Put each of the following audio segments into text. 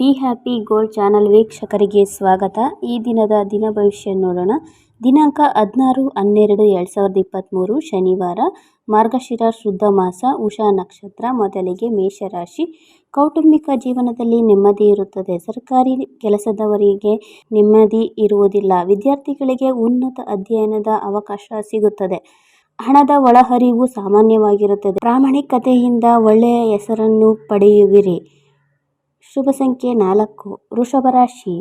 Be happy gold channel ವೀಕ್ಷಕರಿಗೆ ಸ್ವಾಗತ. ಈ ದಿನದ ದಿನ ಭವಿಷ್ಯ ನೋಡೋಣ. ದಿನಾಂಕ ಹದಿನಾರು ಹನ್ನೆರಡು ಎರಡು ಸಾವಿರದ ಇಪ್ಪತ್ತ್ಮೂರು ಶನಿವಾರ. ಮಾರ್ಗಶಿರ, ಶುದ್ಧ ಮಾಸ, ಉಷಾ ನಕ್ಷತ್ರ ಮೊದಲಿಗೆ ಮೇಷರಾಶಿ. ಕೌಟುಂಬಿಕ ಜೀವನದಲ್ಲಿ ನೆಮ್ಮದಿ ಇರುತ್ತದೆ. ಸರ್ಕಾರಿ ಕೆಲಸದವರಿಗೆ ನೆಮ್ಮದಿ ಇರುವುದಿಲ್ಲ. ವಿದ್ಯಾರ್ಥಿಗಳಿಗೆ ಉನ್ನತ ಅಧ್ಯಯನದ ಅವಕಾಶ ಸಿಗುತ್ತದೆ. ಹಣದ ಒಳಹರಿವು ಸಾಮಾನ್ಯವಾಗಿರುತ್ತದೆ. ಪ್ರಾಮಾಣಿಕತೆಯಿಂದ ಒಳ್ಳೆಯ ಹೆಸರನ್ನು ಪಡೆಯುವಿರಿ. ಶುಭ ಸಂಖ್ಯೆ ನಾಲ್ಕು. ವೃಷಭ ರಾಶಿ.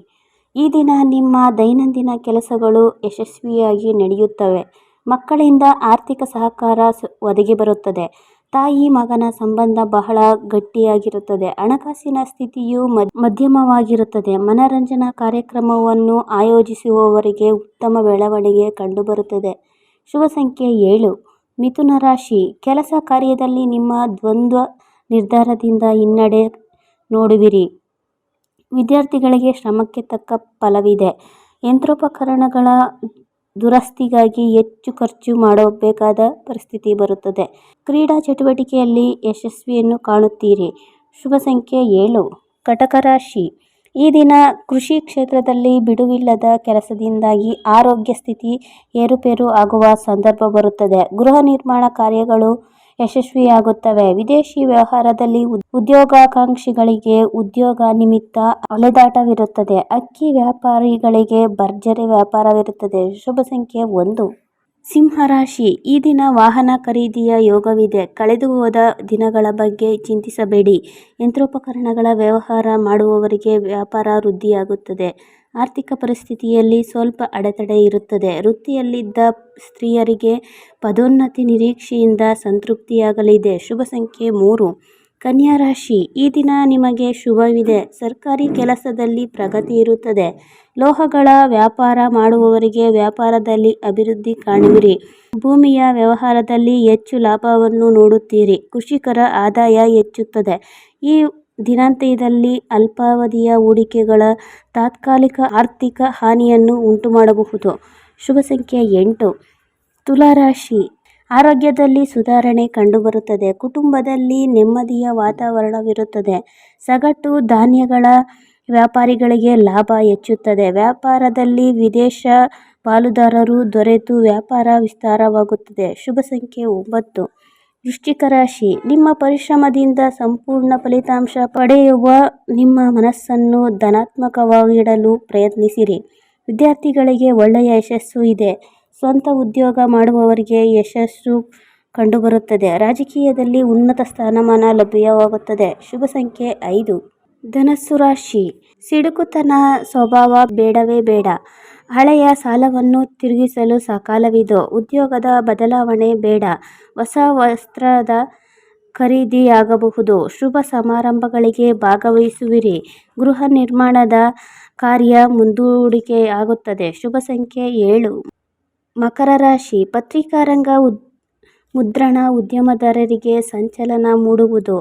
ಈ ದಿನ ನಿಮ್ಮ ದೈನಂದಿನ ಕೆಲಸಗಳು ಯಶಸ್ವಿಯಾಗಿ ನಡೆಯುತ್ತವೆ. ಮಕ್ಕಳಿಂದ ಆರ್ಥಿಕ ಸಹಕಾರ ಒದಗಿ ಬರುತ್ತದೆ. ತಾಯಿ ಮಗನ ಸಂಬಂಧ ಬಹಳ ಗಟ್ಟಿಯಾಗಿರುತ್ತದೆ. ಹಣಕಾಸಿನ ಸ್ಥಿತಿಯು ಮಧ್ಯಮವಾಗಿರುತ್ತದೆ. ಮನರಂಜನಾ ಕಾರ್ಯಕ್ರಮವನ್ನು ಆಯೋಜಿಸುವವರಿಗೆ ಉತ್ತಮ ಬೆಳವಣಿಗೆ ಕಂಡುಬರುತ್ತದೆ. ಶುಭ ಸಂಖ್ಯೆ ಏಳು. ಮಿಥುನ ರಾಶಿ. ಕೆಲಸ ಕಾರ್ಯದಲ್ಲಿ ನಿಮ್ಮ ದ್ವಂದ್ವ ನಿರ್ಧಾರದಿಂದ ಹಿನ್ನಡೆ ನೋಡುವಿರಿ. ವಿದ್ಯಾರ್ಥಿಗಳಿಗೆ ಶ್ರಮಕ್ಕೆ ತಕ್ಕ ಫಲವಿದೆ. ಯಂತ್ರೋಪಕರಣಗಳ ದುರಸ್ತಿಗಾಗಿ ಹೆಚ್ಚು ಖರ್ಚು ಮಾಡಬೇಕಾದ ಪರಿಸ್ಥಿತಿ ಬರುತ್ತದೆ. ಕ್ರೀಡಾ ಚಟುವಟಿಕೆಯಲ್ಲಿ ಯಶಸ್ವಿಯನ್ನು ಕಾಣುತ್ತೀರಿ. ಶುಭ ಸಂಖ್ಯೆ ಏಳು. ಕಟಕ ರಾಶಿ. ಈ ದಿನ ಕೃಷಿ ಕ್ಷೇತ್ರದಲ್ಲಿ ಬಿಡುವಿಲ್ಲದ ಕೆಲಸದಿಂದಾಗಿ ಆರೋಗ್ಯ ಸ್ಥಿತಿ ಏರುಪೇರು ಆಗುವ ಸಂದರ್ಭ ಬರುತ್ತದೆ. ಗೃಹ ನಿರ್ಮಾಣ ಕಾರ್ಯಗಳು ಯಶಸ್ವಿಯಾಗುತ್ತವೆ. ವಿದೇಶಿ ವ್ಯವಹಾರದಲ್ಲಿ ಉದ್ಯೋಗಾಕಾಂಕ್ಷಿಗಳಿಗೆ ಉದ್ಯೋಗ ನಿಮಿತ್ತ ಅಲೆದಾಟವಿರುತ್ತದೆ. ಅಕ್ಕಿ ವ್ಯಾಪಾರಿಗಳಿಗೆ ಭರ್ಜರಿ ವ್ಯಾಪಾರವಿರುತ್ತದೆ. ಶುಭ ಸಂಖ್ಯೆ ಒಂದು. ಸಿಂಹರಾಶಿ. ಈ ದಿನ ವಾಹನ ಖರೀದಿಯ ಯೋಗವಿದೆ. ಕಳೆದು ಹೋದ ದಿನಗಳ ಬಗ್ಗೆ ಚಿಂತಿಸಬೇಡಿ. ಯಂತ್ರೋಪಕರಣಗಳ ವ್ಯವಹಾರ ಮಾಡುವವರಿಗೆ ವ್ಯಾಪಾರ ವೃದ್ಧಿಯಾಗುತ್ತದೆ. ಆರ್ಥಿಕ ಪರಿಸ್ಥಿತಿಯಲ್ಲಿ ಸ್ವಲ್ಪ ಅಡೆತಡೆ ಇರುತ್ತದೆ. ವೃತ್ತಿಯಲ್ಲಿದ್ದ ಸ್ತ್ರೀಯರಿಗೆ ಪದೋನ್ನತಿ ನಿರೀಕ್ಷೆಯಿಂದ ಸಂತೃಪ್ತಿಯಾಗಲಿದೆ. ಶುಭ ಸಂಖ್ಯೆ ಮೂರು. ಕನ್ಯಾ ರಾಶಿ. ಈ ದಿನ ನಿಮಗೆ ಶುಭವಿದೆ. ಸರ್ಕಾರಿ ಕೆಲಸದಲ್ಲಿ ಪ್ರಗತಿ ಇರುತ್ತದೆ. ಲೋಹಗಳ ವ್ಯಾಪಾರ ಮಾಡುವವರಿಗೆ ವ್ಯಾಪಾರದಲ್ಲಿ ಅಭಿವೃದ್ಧಿ ಕಾಣುವಿರಿ. ಭೂಮಿಯ ವ್ಯವಹಾರದಲ್ಲಿ ಹೆಚ್ಚು ಲಾಭವನ್ನು ನೋಡುತ್ತೀರಿ. ಕೃಷಿಕರ ಆದಾಯ ಹೆಚ್ಚುತ್ತದೆ. ಈ ದಿನಾಂತ್ಯದಲ್ಲಿ ಅಲ್ಪಾವಧಿಯ ಹೂಡಿಕೆಗಳ ತಾತ್ಕಾಲಿಕ ಆರ್ಥಿಕ ಹಾನಿಯನ್ನು ಉಂಟುಮಾಡಬಹುದು. ಶುಭ ಸಂಖ್ಯೆ ಎಂಟು. ತುಲಾರಾಶಿ. ಆರೋಗ್ಯದಲ್ಲಿ ಸುಧಾರಣೆ ಕಂಡುಬರುತ್ತದೆ. ಕುಟುಂಬದಲ್ಲಿ ನೆಮ್ಮದಿಯ ವಾತಾವರಣವಿರುತ್ತದೆ. ಸಗಟು ಧಾನ್ಯಗಳ ವ್ಯಾಪಾರಿಗಳಿಗೆ ಲಾಭ ಹೆಚ್ಚುತ್ತದೆ. ವ್ಯಾಪಾರದಲ್ಲಿ ವಿದೇಶ ಪಾಲುದಾರರು ದೊರೆತು ವ್ಯಾಪಾರ ವಿಸ್ತಾರವಾಗುತ್ತದೆ. ಶುಭ ಸಂಖ್ಯೆ ಒಂಬತ್ತು. ವೃಶ್ಚಿಕ ರಾಶಿ. ನಿಮ್ಮ ಪರಿಶ್ರಮದಿಂದ ಸಂಪೂರ್ಣ ಫಲಿತಾಂಶ ಪಡೆಯುವ ನಿಮ್ಮ ಮನಸ್ಸನ್ನು ಧನಾತ್ಮಕವಾಗಿಡಲು ಪ್ರಯತ್ನಿಸಿರಿ. ವಿದ್ಯಾರ್ಥಿಗಳಿಗೆ ಒಳ್ಳೆಯ ಯಶಸ್ಸು ಇದೆ. ಸ್ವಂತ ಉದ್ಯೋಗ ಮಾಡುವವರಿಗೆ ಯಶಸ್ಸು ಕಂಡುಬರುತ್ತದೆ. ರಾಜಕೀಯದಲ್ಲಿ ಉನ್ನತ ಸ್ಥಾನಮಾನ ಲಭ್ಯವಾಗುತ್ತದೆ. ಶುಭ ಸಂಖ್ಯೆ ಐದು. ಧನಸ್ಸು ರಾಶಿ. ಸಿಡುಕುತನ ಸ್ವಭಾವ ಬೇಡವೇ ಬೇಡ. ಹಳೆಯ ಸಾಲವನ್ನು ತಿರುಗಿಸಲು ಸಕಾಲವಿದು. ಉದ್ಯೋಗದ ಬದಲಾವಣೆ ಬೇಡ. ಹೊಸ ವಸ್ತ್ರದ ಖರೀದಿಯಾಗಬಹುದು. ಶುಭ ಸಮಾರಂಭಗಳಿಗೆ ಭಾಗವಹಿಸುವಿರಿ. ಗೃಹ ನಿರ್ಮಾಣದ ಕಾರ್ಯ ಮುಂದೂಡಿಕೆಯಾಗುತ್ತದೆ. ಶುಭ ಸಂಖ್ಯೆ ಏಳು. ಮಕರ ರಾಶಿ. ಪತ್ರಿಕಾರಂಗ ಮುದ್ರಣ ಉದ್ಯಮದಾರರಿಗೆ ಸಂಚಲನ ಮೂಡುವುದು.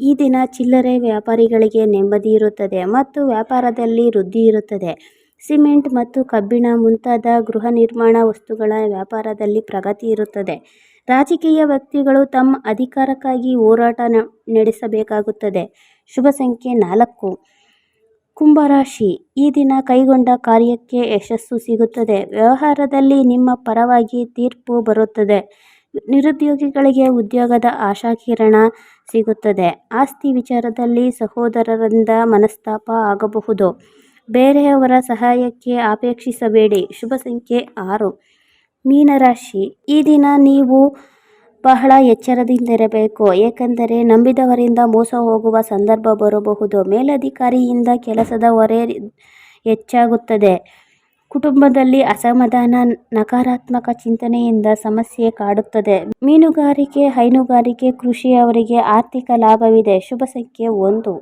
ಈ ದಿನ ಚಿಲ್ಲರೆ ವ್ಯಾಪಾರಿಗಳಿಗೆ ನೆಮ್ಮದಿ ಇರುತ್ತದೆ ಮತ್ತು ವ್ಯಾಪಾರದಲ್ಲಿ ವೃದ್ಧಿ ಇರುತ್ತದೆ. ಸಿಮೆಂಟ್ ಮತ್ತು ಕಬ್ಬಿಣ ಮುಂತಾದ ಗೃಹ ನಿರ್ಮಾಣ ವಸ್ತುಗಳ ವ್ಯಾಪಾರದಲ್ಲಿ ಪ್ರಗತಿ ಇರುತ್ತದೆ. ರಾಜಕೀಯ ವ್ಯಕ್ತಿಗಳು ತಮ್ಮ ಅಧಿಕಾರಕ್ಕಾಗಿ ಹೋರಾಟ ನಡೆಸಬೇಕಾಗುತ್ತದೆ. ಶುಭ ಸಂಖ್ಯೆ ನಾಲ್ಕು. ಕುಂಭರಾಶಿ. ಈ ದಿನ ಕೈಗೊಂಡ ಕಾರ್ಯಕ್ಕೆ ಯಶಸ್ಸು ಸಿಗುತ್ತದೆ. ವ್ಯವಹಾರದಲ್ಲಿ ನಿಮ್ಮ ಪರವಾಗಿ ತೀರ್ಪು ಬರುತ್ತದೆ. ನಿರುದ್ಯೋಗಿಗಳಿಗೆ ಉದ್ಯೋಗದ ಆಶಾಕಿರಣ ಸಿಗುತ್ತದೆ. ಆಸ್ತಿ ವಿಚಾರದಲ್ಲಿ ಸಹೋದರರಿಂದ ಮನಸ್ತಾಪ ಆಗಬಹುದು. ಬೇರೆಯವರ ಸಹಾಯಕ್ಕೆ ಅಪೇಕ್ಷಿಸಬೇಡಿ. ಶುಭ ಸಂಖ್ಯೆ ಆರು. ಮೀನರಾಶಿ. ಈ ದಿನ ನೀವು ಬಹಳ ಎಚ್ಚರದಿಂದಿರಬೇಕು. ಏಕೆಂದರೆ ನಂಬಿದವರಿಂದ ಮೋಸ ಹೋಗುವ ಸಂದರ್ಭ ಬರಬಹುದು. ಮೇಲಧಿಕಾರಿಯಿಂದ ಕೆಲಸದ ಹೊರೆ ಹೆಚ್ಚಾಗುತ್ತದೆ. ಕುಟುಂಬದಲ್ಲಿ ಅಸಮಾಧಾನ, ನಕಾರಾತ್ಮಕ ಚಿಂತನೆಯಿಂದ ಸಮಸ್ಯೆ ಕಾಡುತ್ತದೆ. ಮೀನುಗಾರಿಕೆ, ಹೈನುಗಾರಿಕೆ ಕೃಷಿಯವರಿಗೆ ಆರ್ಥಿಕ ಲಾಭವಿದೆ. ಶುಭ ಸಂಖ್ಯೆ ಒಂದು.